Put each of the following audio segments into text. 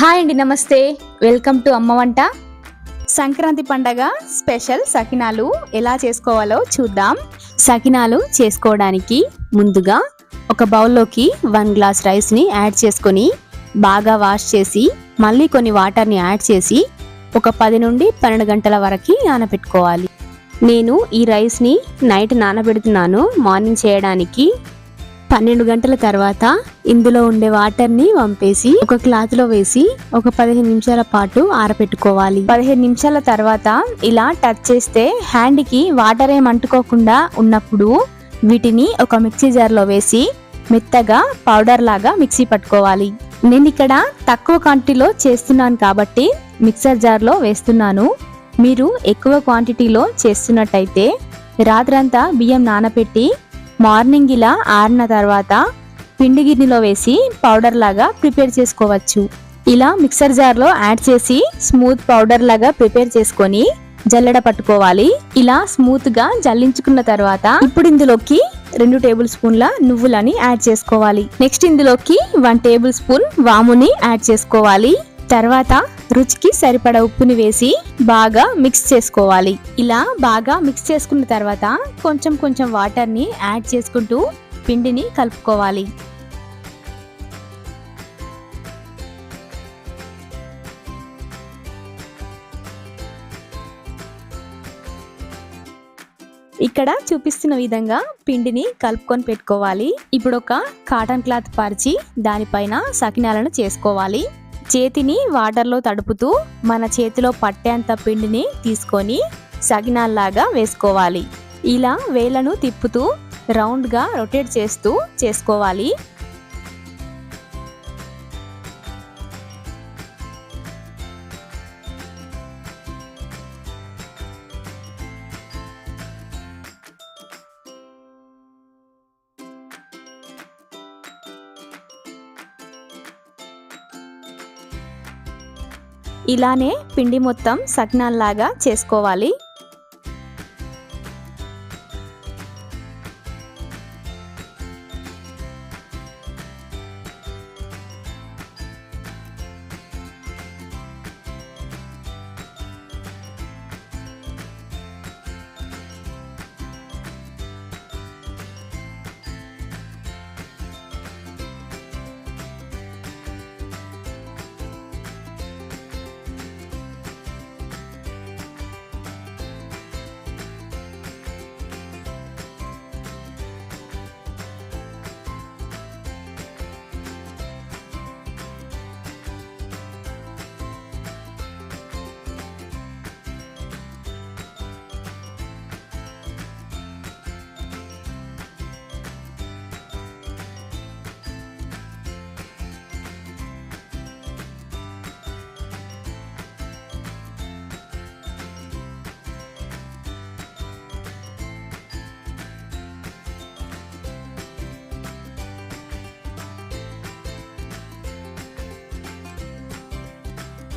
Hi అండి నమస్తే. Welcome to అమ్మ వంట. సంక్రాంతి పండగ స్పెషల్ సకినాలు ఎలా చేసుకోవాలో చూద్దాం. సకినాలు చేసుకోవడానికి ముందుగా ఒక బౌల్లోకి వన్ గ్లాస్ రైస్ని యాడ్ చేసుకొని బాగా వాష్ చేసి మళ్ళీ కొన్ని వాటర్ని యాడ్ చేసి ఒక పది నుండి పన్నెండు గంటల వరకు నానబెట్టుకోవాలి. నేను ఈ రైస్ని నైట్ నానబెడుతున్నాను మార్నింగ్ చేయడానికి పన్నెండు గంటల తర్వాత ఇందులో ఉండే వాటర్ని వంపేసి ఒక క్లాత్లో వేసి ఒక పదిహేను నిమిషాల పాటు ఆరబెట్టుకోవాలి పదిహేను నిమిషాల తర్వాత ఇలా టచ్ చేస్తే హ్యాండ్కి వాటర్ ఏం అంటుకోకుండా ఉన్నప్పుడు వీటిని ఒక మిక్సీ జార్లో వేసి మెత్తగా పౌడర్ లాగా మిక్సీ పట్టుకోవాలి. నేను ఇక్కడ తక్కువ క్వాంటిటీలో చేస్తున్నాను కాబట్టి మిక్సర్ జార్లో వేస్తున్నాను. మీరు ఎక్కువ క్వాంటిటీలో చేస్తున్నట్టయితే రాత్రంతా బియ్యం నానబెట్టి మార్నింగ్ ఇలా ఆరిన తర్వాత పిండి గిన్నెలో వేసి పౌడర్ లాగా ప్రిపేర్ చేసుకోవచ్చు. ఇలా మిక్సర్ జార్లో యాడ్ చేసి స్మూత్ పౌడర్ లాగా ప్రిపేర్ చేసుకొని జల్లెడ పట్టుకోవాలి. ఇలా స్మూత్గా జల్లించుకున్న తర్వాత ఇప్పుడు ఇందులోకి రెండు టేబుల్ స్పూన్ల నువ్వులని యాడ్ చేసుకోవాలి. నెక్స్ట్ ఇందులోకి వన్ టేబుల్ స్పూన్ వాముని యాడ్ చేసుకోవాలి. తర్వాత రుచికి సరిపడ ఉప్పుని వేసి బాగా మిక్స్ చేసుకోవాలి. ఇలా బాగా మిక్స్ చేసుకున్న తర్వాత కొంచెం కొంచెం వాటర్ని యాడ్ చేసుకుంటూ పిండిని కలుపుకోవాలి. ఇక్కడ చూపిస్తున్న విధంగా పిండిని కలుపుకొని పెట్టుకోవాలి. ఇప్పుడు ఒక కాటన్ క్లాత్ పరిచి దానిపైన సకినాలను చేసుకోవాలి. చేతిని వాటర్లో తడుపుతూ మన చేతిలో పట్టేంత పిండిని తీసుకొని సగినాల్లాగా వేసుకోవాలి. ఇలా వేలను తిప్పుతూ రౌండ్గా రొటేట్ చేస్తూ చేసుకోవాలి. ఇలానే పిండి మొత్తం సకినాల్లాగా చేసుకోవాలి.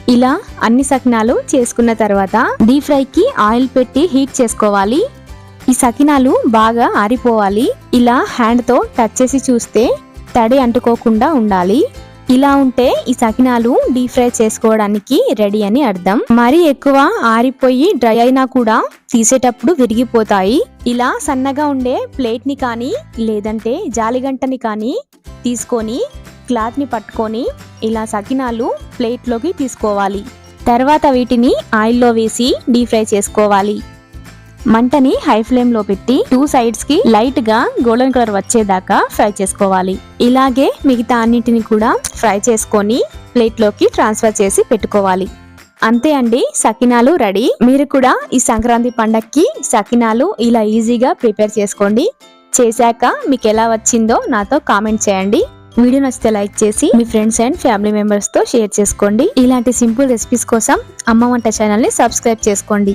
ఇలా అన్ని సకినాలు చేసుకున్న తర్వాత డీప్ ఫ్రైకి ఆయిల్ పెట్టి హీట్ చేసుకోవాలి. ఈ సకినాలు బాగా ఆరిపోవాలి. ఇలా హ్యాండ్తో టచ్ చేసి చూస్తే తడి అంటుకోకుండా ఉండాలి. ఇలా ఉంటే ఈ సకినాలు డీప్ ఫ్రై చేసుకోవడానికి రెడీ అని అర్థం. మరీ ఎక్కువ ఆరిపోయి డ్రై అయినా కూడా తీసేటప్పుడు విరిగిపోతాయి. ఇలా సన్నగా ఉండే ప్లేట్ని కానీ లేదంటే జాలిగంటని కానీ తీసుకొని క్లాత్ని పట్టుకొని ఇలా సకినాలు ప్లేట్లోకి తీసుకోవాలి. తర్వాత వీటిని ఆయిల్లో వేసి డీప్ ఫ్రై చేసుకోవాలి. మంటని హై ఫ్లేమ్లో పెట్టి టూ సైడ్స్కి లైట్గా గోల్డెన్ కలర్ వచ్చేదాకా ఫ్రై చేసుకోవాలి. ఇలాగే మిగతా అన్నిటిని కూడా ఫ్రై చేసుకొని ప్లేట్లోకి ట్రాన్స్ఫర్ చేసి పెట్టుకోవాలి. అంతే అండి సకినాలు రెడీ. మీరు కూడా ఈ సంక్రాంతి పండక్కి సకినాలు ఇలా ఈజీగా ప్రిపేర్ చేసుకోండి. చేశాక మీకు ఎలా వచ్చిందో నాతో కామెంట్ చేయండి. వీడియో నచ్చితే లైక్ చేసి మీ ఫ్రెండ్స్ అండ్ ఫ్యామిలీ మెంబర్స్తో షేర్ చేసుకోండి. ఇలాంటి సింపుల్ రెసిపీస్ కోసం అమ్మ వంట ఛానల్ని సబ్స్క్రైబ్ చేసుకోండి.